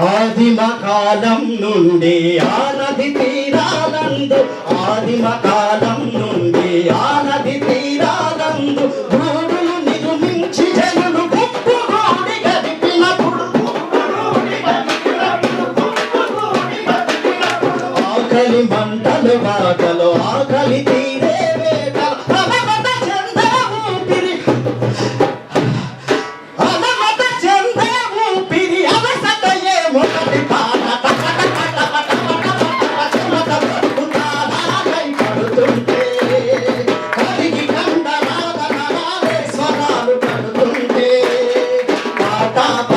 ఆదిమ కాలం నుండి ఆ నది తీరాలందు. ఆదిమ కాలం నుండి ఆ నది తీరాలందు. భూములు నిర్మించి జనులు గడిపినప్పుడు ఆకలి మంటలు బాటలు ఆకలి తీర tá, tá.